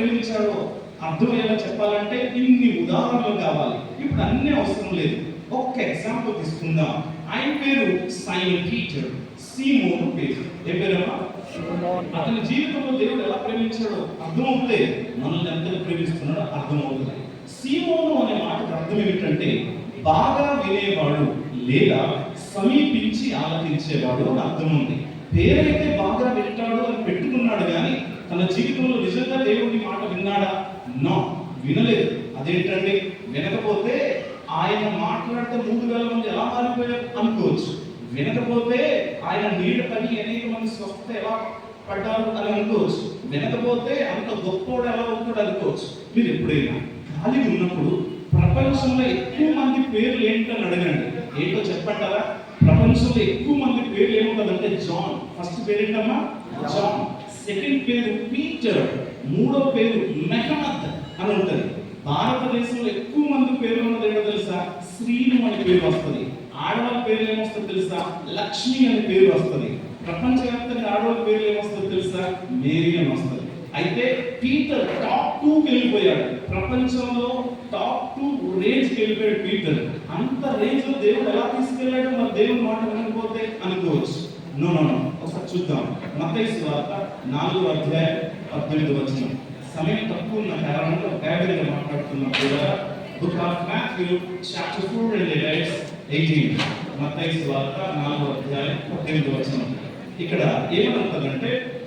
ప్రేమించాడో అర్థమయ్యేలా చెప్పాలంటే ఇన్ని ఉదాహరణలు కావాలి. ఇప్పుడు అన్నీ అవసరం లేదు. ఒక్క ఎగ్జాంపుల్ తీసుకుందాం. ఆయన పేరు సైమన్ పీటర్ సీమోను పేరు ఏ పేరమ్మా? అతని జీవితంలో దేవుడు ఎలా ప్రేమించాడో అర్థమవుతే మనల్ని ఎంత ప్రేమిస్తున్నాడో అర్థమవుతుంది సీమోను అనే మాటకు అర్థం ఏమిటంటే బాగా వినేవాడు లేదా సమీపించి ఆలకించేవాడు అని అర్థం ఉంది. పేరైతే బాగా వింటాడు అని పెట్టుకున్నాడు కానీ తన జీవితంలో నిజంగా దేవుడి మాట విన్నాడా? నో. వినలేదు. అదేంటండి వినకపోతే ఆయన మాట్లాడితే మూడు వేల మంది ఎలా మారిపోయారు అనుకోవచ్చు. వినకపోతే ఆయన నీడ పని అనేక మంది స్వస్థత ఎలా పడ్డారు అని అనుకోవచ్చు. వినకపోతే అంత గొప్పోడు ఎలా అవుతాడు అనుకోవచ్చు. మీరు ఎప్పుడైనా ఖాళీ ఉన్నప్పుడు ప్రపంచంలో ఎక్కువ మంది పేర్లు ఏంటని అడగండి. ఏంటో చెప్పంటారా? ప్రపంచంలో ఎక్కువ మంది పేర్లు ఏముంటుందంటే జాన్. ఫస్ట్ పేరేంటమ్మా? జాన్. సెకండ్ పేరు పీటర్ మూడో పేరు మెహమద్ అని ఉంటుంది. భారతదేశంలో ఎక్కువ మంది పేరు ఉన్నది ఏంటో తెలుసా? శ్రీను అనే పేరు వస్తుంది. ఆడవాళ్ళ పేరు ఏమొస్తుంది తెలుసా? లక్ష్మి అనే పేరు వస్తుంది. ప్రపంచవ్యాప్తంగా ఆడవాళ్ళ పేరు ఏమొస్తుంది తెలుసా? మేరీ అని వస్తుంది. అయితే పీటర్ టాప్ టూ వెళ్ళిపోయాడు. ప్రపంచంలో టాప్ టూ రేంజ్ వెళ్ళిపోయాడు పీటర్ అంత రేంజ్లో దేవుడు ఎలా తీసుకెళ్ళాడు? మన దేవుడు మాట వినకపోతే అనుకోవచ్చు. నో నో నో చూద్దాం. మతైస్ వార్త నాలుగు అధ్యాయం పద్దెనిమిది వచ్చిన సమయం తక్కువ ఉన్న కారణంలో వేగంగా మాట్లాడుతున్నాం కూడా. Book of Matthew chapter four and eight eighteen మతైస్ వార్త నాలుగు అధ్యాయం పద్దెనిమిది వచ్చిన ఇక్కడ ఏమనుంటుందంటే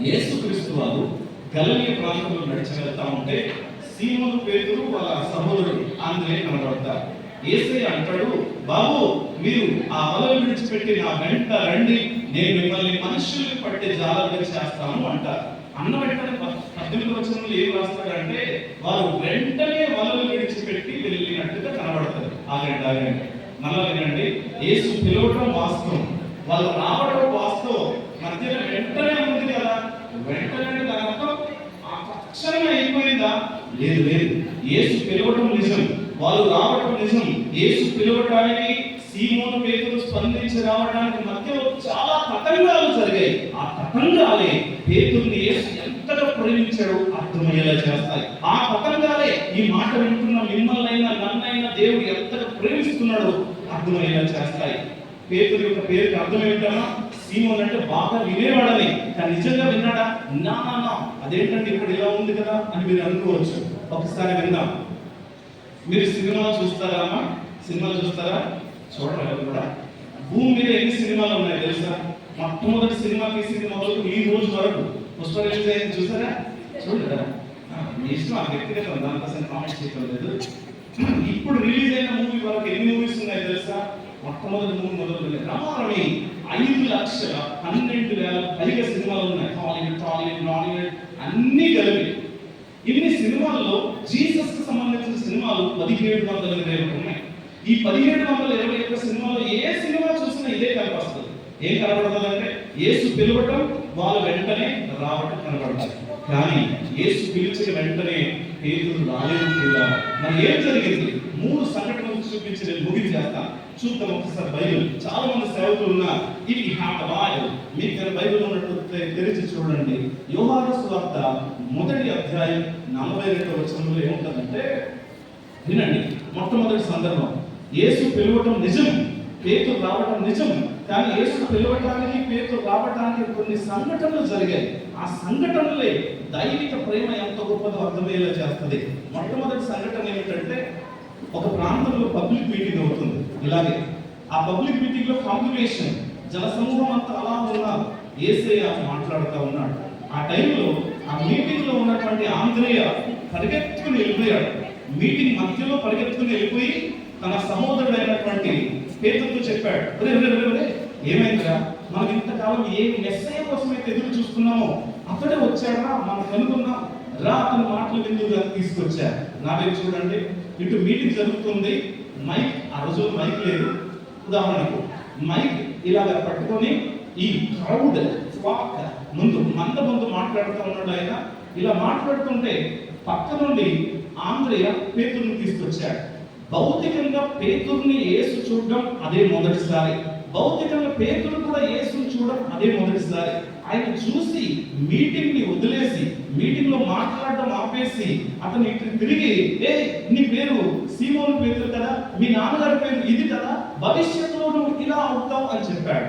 యేసుక్రీస్తు వారు గలనీయ ప్రాంతంలో నడిచి వెళ్తా ఉంటే సీమోను పేతురు వాళ్ళ సహోదరుడు ఆంధ్రే కనబడతారు. ఏసై అంటాడు బాబు మీరు ఆ వలలు విడిచిపెట్టి నా వెంట రండి. నేను మిమ్మల్ని మనుషుల్ని పట్టే జాగ్రత్త చేస్తాను అంటారు. అన్న వెంటనే పద్దెనిమిది వచనంలో ఏం రాస్తాడంటే వారు వెంటనే వలలు విడిచిపెట్టి వెళ్ళినట్టుగా కనబడతారు. ఆగండి ఆగండి. మళ్ళా వినండి. పిలవటం వాస్తవం. వాళ్ళు రావడం వాస్తవం. మధ్యలో వెంటనే ఉంది కదా. వెంటనే అంటే దాని అర్థం? ఆ తక్షణమే అయిపోయిందా? లేదు లేదు. ఏసు పిలవటం నిజం. వాళ్ళు రావడం నిజం. ఏసు పిలవటానికి సీమోను పేతులు స్పందించి రావడానికి మధ్యలో చాలా తతంగాలు జరిగాయి. ఆ తతంగాలే పేతుల్ని ఎంతగా ప్రేమించాడో అర్థమయ్యేలా చేస్తాయి. ఆ తతంగాలే ఈ మాట వింటున్న మిమ్మల్నైనా నన్నైనా దేవుడు ఎంతగా ప్రేమిస్తున్నాడో అర్థమయ్యేలా చేస్తాయి. పేతురు యొక్క పేరుకి అర్థం ఏమిటన్నా సీమోన్ అంటే బాగా వినేవాడని. కానీ నిజంగా విన్నాడా? నా అదేంటంటే ఇప్పుడు ఇలా ఉంది కదా అని మీరు అనుకోవచ్చు. ఒకసారి విందాం. మీరు సినిమా చూస్తారా అమ్మా? సినిమా చూస్తారా? చూడలేదు కూడా. భూమి మీద ఎన్ని సినిమాలు ఉన్నాయి తెలుసా? మొట్టమొదటి సినిమా తీసింది మొదలు ఈ రోజు వరకు. పుష్ప రిలీజ్ అయింది చూసారా? చూడరా మీ ఇష్టం ఆ వ్యక్తిగతం. దానికోసం కామెంట్ చేయడం లేదు. ఇప్పుడు రిలీజ్ అయిన మూవీ వరకు ఎన్ని మూవీస్ ఉన్నాయి తెలుసా? మొట్టమొదటి మూవీ మొదలు రమారమి ఐదు లక్షల పన్నెండు వేల పైగా సినిమాలు ఉన్నాయి. హాలీవుడ్ టాలీవుడ్ నాలీవుడ్ అన్ని కలిపి. ఇన్ని సినిమాల్లో జీసస్కు సంబంధించిన సినిమాలు పదిహేడు వందల ఇరవై ఉన్నాయి. ఈ పదిహేడు వందల ఇరవై ఒక్క సినిమాలో ఏ సినిమా చూసినా ఇదే కనపడుతుంది. ఏం కనపడుతుంది అంటే యేసు పిలవటం వాళ్ళు వెంటనే రావటం కనపడతారు కానీ ఏసు పిలిచిన వెంటనే పేదలు రాలేదు కూడా మరి ఏం జరిగింది? మూడు సంఘటనలు చూపించి నేను ముగించేస్తాను చూద్దాం ఒకసారి బైబిల్. చాలా మంది సేవకులు ఉన్నారు. ఇవి యూ హ్యావ్ మీకు బైబిల్ ఉన్నట్టు తెరిచి చూడండి. యోహాను వార్త మొదటి అధ్యాయం నలభై రెండవ వచనంలో ఏముంటుందంటే వినండి. మొట్టమొదటి సందర్భం. యేసు పిలవటం నిజం పేతురు రావటం నిజం. కానీ యేసు పిలవటానికి పేతురు రావటానికి కొన్ని సంఘటనలు జరిగాయి. ఆ సంఘటనలే దైవిక ప్రేమ ఎంత గొప్పదో అర్థమయ్యేలా చేస్తుంది. మొట్టమొదటి సంఘటన ఏమిటంటే ఒక ప్రాంతంలో పబ్లిక్ మీటింగ్ అవుతుంది. ఇలాగే ఆ పబ్లిక్ మీటింగ్లో కాంప్లికేషన్ జన సమూహం అంతా అలా ఉన్నారు ఏసయ్య మాట్లాడుతూ ఉన్నాడు. ఆ టైంలో ఆ మీటింగ్లో ఉన్నటువంటి ఆంధ్రేయ పరిగెత్తుకుని వెళ్ళిపోయాడు. మీటింగ్ మధ్యలో పరిగెత్తుకుని తన సహోదరుడైనటువంటి పేతుతో చెప్పాడు. "ఒరే, ఒరే, ఒరే, ఏమైందిరా? మనం ఇంతకాలం ఏ ఎస్ఐ కోసమైతే ఎదురు చూస్తున్నామో అతడే వచ్చాడా మనం కనుగొన్నాం. రా అతని మాటలు విందుగా తీసుకొచ్చా? నా వైపు చూడండి. ఇటు మీటింగ్ జరుగుతుంది. మైక్ ఆ రోజు మైక్ లేదు. ఉదాహరణకు మైక్ ఇలాగ పట్టుకొని ఈ క్రౌడ్ ఫ్లాక్ ముందు మంద ముందు మాట్లాడుతూ ఉన్నాడు ఆయన. ఇలా మాట్లాడుతుంటే పక్క నుండి ఆంధ్రయ పేతుని తీసుకొచ్చాడు. భౌతికంగా పేతుర్ని యేసు చూడడం అదే మొదటిసారి. భౌతికంగా పేతురు కూడా యేసుని చూడడం అదే మొదటిసారి. ఆయన చూసి మీటింగ్ని వదిలేసి మీటింగ్లో మాట్లాడడం ఆపేసి అతను ఇటు తిరిగి ఏ నీ పేరు సీమోని పేరు కదా మీ నాన్నగారి పేరు ఇది కదా భవిష్యత్తులో నువ్వు ఇలా అవుతావు అని చెప్పాడు.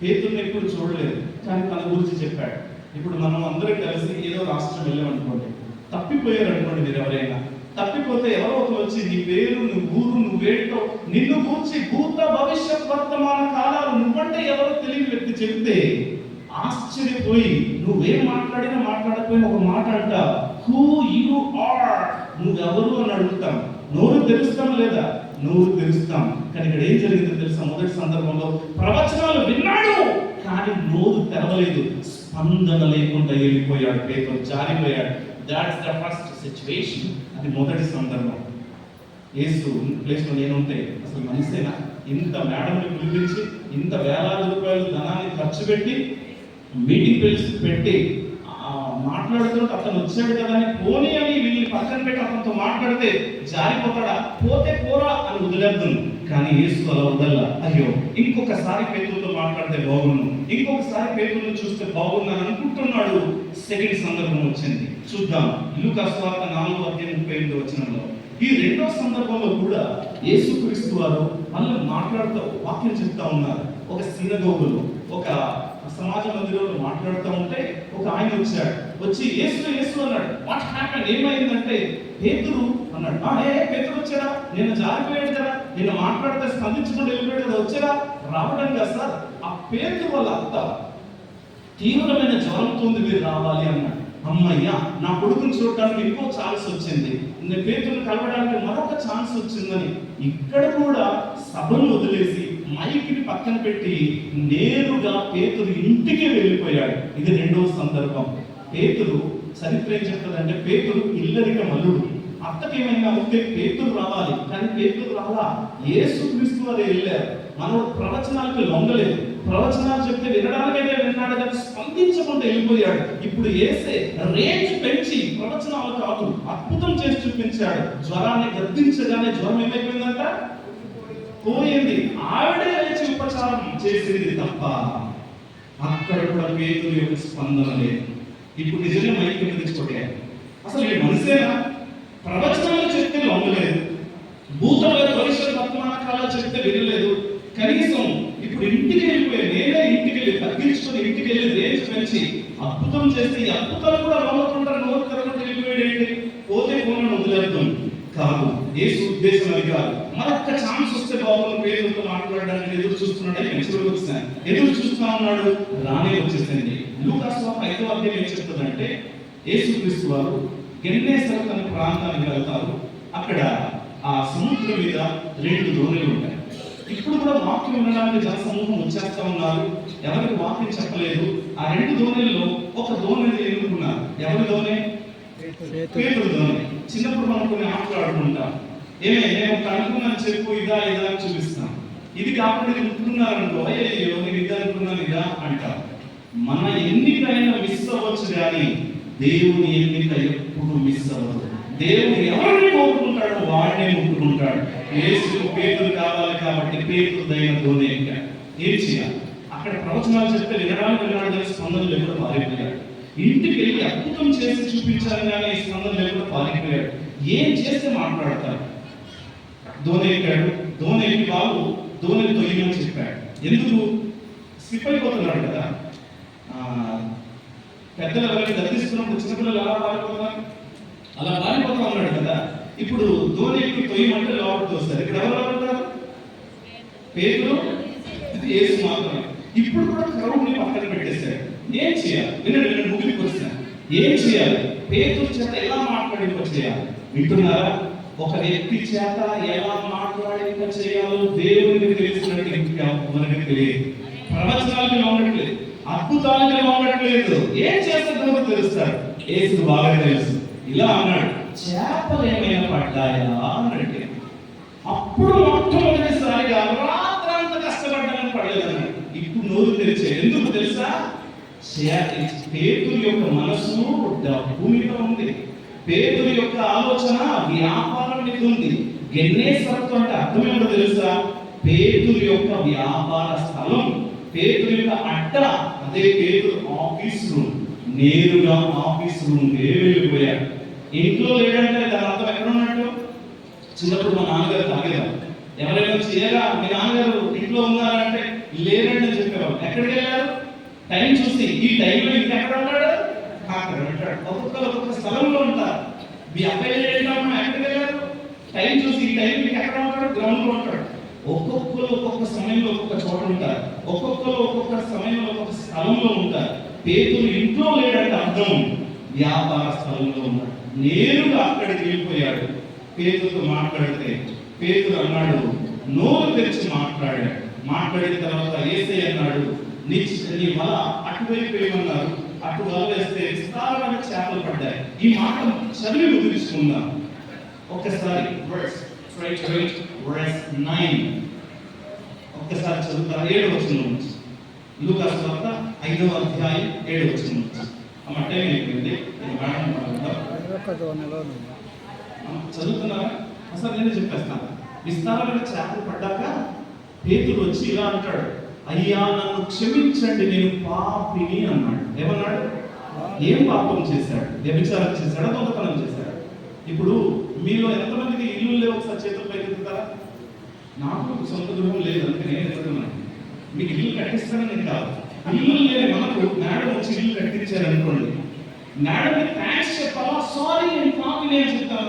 పేతుల్ని ఎప్పుడు చూడలేదు కానీ తన గురించి చెప్పాడు. ఇప్పుడు మనం అందరం కలిసి ఏదో రాష్ట్రం వెళ్ళామనుకోండి తప్పిపోయారు అనుకోండి మీరు ఎవరైనా. తప్పిపోతే ఎవరో ఒకరు వచ్చి నీ పేరు నువ్వు ఊరు నువ్వేంటో నిన్ను గూర్చి భూత భవిష్యత్ వర్తమాన కాలాలు నువ్వంటే ఎవరో తెలియని వ్యక్తి చెప్తే ఆశ్చర్యపోయి నువ్వేం మాట్లాడినా మాట్లాడకపోయినా ఒక మాట అంట హూ యు ఆర్ నువ్వెవరు? అని అడుగుతాం. నోరు తెరుస్తాం లేదా? నోరు తెరుస్తాం. కానీ ఇక్కడ ఏం జరిగిందో తెలుసా? మొదటి సందర్భంలో ప్రవచనాలు విన్నాడు కానీ నోరు తెరవలేదు. స్పందన లేకుండా వెళ్ళిపోయాడు పేపర్ జారిపోయాడు. దాట్స్ ద ఫస్ట్ సిచ్యువేషన్ అది మొదటి సందర్భం. ఏసు ప్లేస్లో నేనుంటే అసలు మనిషేనా? ఇంత మేడంని పిలిపించి ఇంత వేలాది రూపాయలు ధనాన్ని ఖర్చు పెట్టి మీటింగ్ పిలిచి పెట్టి మాట్లాడుతున్నట్టు అతను వచ్చాడు కదా అని పోనీ అని వీళ్ళని పక్కన పెట్టి అతనితో మాట్లాడితే జారిపోతాడా? పోతే పోరా అని వదిలేద్దాం. కానీ యేసు అలా వదల్లా అయ్యో. ఇంకొకసారి పేదలతో మాట్లాడితే బాగుండు. ఇంకొకసారి పేదలను చూస్తే బాగున్నా అనుకుంటున్నాడు. సెకండ్ సందర్భం వచ్చింది. చూద్దాం. లూకా స్వార్థ నాలుగు అధ్యాయం ముప్పై ఎనిమిది వచ్చినంలో ఈ రెండో సందర్భంలో కూడా యేసుక్రీస్తు వారు మళ్ళీ మాట్లాడుతూ వాక్యం చెప్తా ఉన్నారు. ఒక సినగోగులో ఒక సమాజ మందిరంలో మాట్లాడుతూ ఉంటే ఒక ఆయన వచ్చాడు. వచ్చి యేసు యేసు అన్నాడు. వాట్ హ్యాపెన్ ఏమైందంటే పేతురు అన్నాడు. ఆ ఏ పేతురు వచ్చారా నిన్న జారిపోయాడు కదా. నేను మాట్లాడితే స్పందించుకుంటూ వెళ్ళిపోయాడు కదా. వచ్చారా రావడం కదా సార్. ఆ పేతురు వాళ్ళ అత్త తీవ్రమైన జ్వరంతో ఉంది మీరు రావాలి అన్నాడు. అమ్మయ్యా నా కొడుకుని చూడడానికి ఇంకో ఛాన్స్ వచ్చింది. నేను పేతులు కలవడానికి మరొక ఛాన్స్ వచ్చిందని ఇక్కడ కూడా సభను వదిలేసి మైకిని పక్కన పెట్టి నేరుగా పేతురు ఇంటికి వెళ్ళిపోయాడు. ఇది రెండవ సందర్భం. పేతురు చరిత్ర ఏం చెప్తుందంటే పేతురు ఇల్లరిక మల్లుడు. అత్తకేమైనా ఉంటే పేతురు రావాలి. కానీ పేతురు రాలా. ఏసు క్రీస్తు వారు వెళ్ళారు. మనం ప్రవచనాలకు లొంగలేదు ప్రవచనాలు చెప్తే వినడానికైతే విన్నాడు కానీ స్పందించకుండా వెళ్ళిపోయాడు. ఇప్పుడు ఏసే రేంజ్ పెంచి ప్రవచనాలు కాదు అద్భుతం చేసి చూపించాడు. జ్వరాన్ని గద్దించగానే జ్వరం ఏమైపోయిందంట? పోయింది. ఆవిడే లేచి ఉపచారం చేసింది తప్ప అక్కడ కూడా పేతుల యొక్క స్పందన లేదు. ఇప్పుడు నిజంగా మైకి తెచ్చుకోటే అసలు ఈ మనిషేనా? ప్రవచనాలు చెప్తే లొంగలేదు భూతంలో భవిష్యత్ వర్తమానకాలాలు చెప్తే వినలేదు. కనీసం ఇప్పుడు ఇంటికి వెళ్ళిపోయి నేనే ఇంటికి వెళ్ళి తగ్గించుకొని ఇంటికి వెళ్ళి రేంజ్ పెంచి అద్భుతం చేస్తే ఈ అద్భుతాలు కూడా లోపడుతుంటారు నోరు తెరకుండా వెళ్ళిపోయాడు ఏంటి? పోతే ఫోన్ వదిలేద్దాం. కాదు ఏసు ఉద్దేశం అది కాదు. మరొక్క ఛాన్స్ వస్తే బాబు పేరుతో మాట్లాడడానికి ఎదురు చూస్తున్నాడు ఎదురు వచ్చాను ఎదురు చూస్తా ఉన్నాడు రానే వచ్చేసింది. లూకాస్ వార్త ఐదో అధ్యాయం ఏం చెప్తుందంటే యేసుక్రీస్తు వారు గెన్నేసరత్ అనే ప్రాంతానికి వెళ్తారు. అక్కడ ఆ సముద్రం మీద రెండు దోణులు ఉంటాయి. ఇప్పుడు కూడా వాక్యం వినడానికి జనసమూహం వచ్చేస్తా ఉన్నారు. ఎవరికి వాక్యం చెప్పలేదు. ఆ రెండు దోణుల్లో ఒక దోణిని ఎన్నుకున్నారు ఎవరి పేతురు దోణి. చిన్నప్పుడు మనం కొన్ని ఆటలు ఆడుకుంటాం. ఏమే నేను కనుక్కున్నాను చెప్పు ఇదా ఇదా అని చూపిస్తాం ఇది కాకుండా ఇది ఉంటున్నారనుకో అయ్యో నేను ఇది అనుకున్నాను ఇదా అంటారు. మన ఎన్నికైనా మిస్ అవ్వచ్చు కానీ దేవుని ఎన్నిక ఎప్పుడు మిస్ అవ్వదు. దేవుడు ఎవరిని కోరుకుంటాడో వాడినే ముట్టుకుంటాడు యేసు పేతులు కావాలి కాబట్టి పేతులు దైన ధోని ఎక్కాడు ఏం చేయాలి? అక్కడ ప్రవచనాలు చెప్తే వినడానికి వినడానికి కానీ స్పందనలు ఎప్పుడు పారిపోయాడు ఇంటికి వెళ్ళి అద్భుతం చేసి చూపించాలి కానీ స్పందనలు ఎప్పుడు పారిపోయాడు ఏం చేస్తే మాట్లాడతారు? ధోని ఎక్కాడు ధోని ఎక్కి బాబు ధోని తొయ్యమని చెప్పాడు. ఎందుకు? స్లిప్ అయిపోతున్నాడు కదా పెద్దలు ఎవరైనా దర్శిస్తున్నప్పుడు చిన్నపిల్లలు ఎలా పారిపోతున్నారు? అలా పారిపోతా ఉన్నాడు కదా. ఇప్పుడు ధోని ఎక్కి తొయ్యమంటే లోపలికి వస్తారు ఇక్కడ ఎవరు ఉంటారు పేరు ఏసు మాత్రమే. ఇప్పుడు కూడా కరువుని పక్కన పెట్టేశారు. ఏం చేయాలి? వినండి నేను ముగిలికి వచ్చిన ఏం చేయాలి? పేరు చేత ఎలా మాట్లాడి చేయాలి వింటున్నారా? ఒక వ్యక్తి చేత ఎలా మాట్లాడింప చేయాలో దేవునికి తెలిసినట్టు ఇంకా మనకి తెలియదు. ప్రవచనాలకి ఉండట్లేదు అద్భుతాలకి ఉండట్లేదు ఏం చేస్తే తెలుస్తారు ఏసు బాగా తెలుసు. ఇలా అన్నాడు చేపలు ఏమైనా పడ్డాయా? అన్నట్టు అప్పుడు మొట్టమొదటిసారిగా రాత్రంత కష్టపడ్డానని పడలేదన్నాడు ఇప్పుడు నోరు తెరిచే ఎందుకు తెలుసా? చే- యొక్క మనసు డబ్బు మీద యొక్క ఆలోచన వ్యాపారం మీద ఉంది. గెన్నేసరత్వం అంటే అర్థం ఏమిటో తెలుసా? పేతురు యొక్క వ్యాపార స్థలం పేతురు యొక్క అడ్డ అదే పేతురు ఆఫీస్ రూమ్. నేరుగా ఆఫీస్ రూమ్ వెళ్ళిపోయాడు. ఇంట్లో లేడంటే దాని అర్థం ఎక్కడ ఉన్నట్టు చిన్నప్పుడు మా నాన్నగారు తాగేదాం ఎవరైనా చేయరా మీ నాన్నగారు ఇంట్లో ఉన్నారంటే లేరండి అని చెప్పేవారు. ఎక్కడికి వెళ్ళారు? టైం చూసి ఈ టైంలో ఇంకెక్కడ ఉన్నాడు? ఒక్కొక్కరు ఒక్కొక్క స్థలంలో ఉంటారు. మీ అబ్బాయి వెళ్ళాము ఎక్కడికి వెళ్ళారు? టైం చూసి ఈ టైం మీకు ఎక్కడ ఉంటాడు? గ్రౌండ్లో ఉంటాడు. ఒక్కొక్కరు ఒక్కొక్క సమయంలో ఒక్కొక్క చోట ఉంటారు. ఒక్కొక్కరు ఒక్కొక్క సమయంలో ఒక్కొక్క స్థలంలో ఉంటారు. పేతులు ఇంట్లో లేడంటే అర్థం వ్యాపార స్థలంలో ఉన్నాడు. నేరుగా అక్కడికి వెళ్ళిపోయాడు. పేతుతో మాట్లాడితే పేతులు అన్నాడు నోరు తెరిచి మాట్లాడాడు మాట్లాడిన తర్వాత ఏసై అన్నాడు నీ నీ వల అటువైపు ఉన్నారు అటు వదిలేస్తే వేస్తే విస్తారమైన చేపలు పడ్డాయి. ఈ మాట చదివి ముగించుకుందాం. ఒక్కసారి వర్స్ వర్స్ నైన్ ఒక్కసారి చదువుతారు? ఏడు వచ్చిన నుంచి లూకాస్ వార్త ఐదవ అధ్యాయం ఏడు వచ్చిన నుంచి ఆ టైం అయిపోయింది. చదువుతున్నారా అసలు నేను చెప్పేస్తాను. విస్తారమైన చేపలు పడ్డాక పేతుడు వచ్చి ఇలా అంటాడు. అయ్యా నన్ను క్షమించండి నేను పాపిని అన్నాడు. ఏమన్నాడు? ఏం పాపం చేశాడు? వ్యభిచారం చేశాడా? దొంగతనం చేశాడు? ఇప్పుడు మీలో ఎంతమందికి ఇల్లు లేవు? ఒకసారి చేతులు ఎత్తుతారా నాకు సొంత గృహం లేదు అందుకని నేను ఎత్తుతున్నాను మీకు ఇల్లు కట్టిస్తానని కాదు. ఇల్లు లేని మనకు మేడం వచ్చి ఇల్లు కట్టించారు అనుకోండి మేడం థ్యాంక్స్ చెప్పాలా? సారీ నేను పాపి నేను చెప్తాను.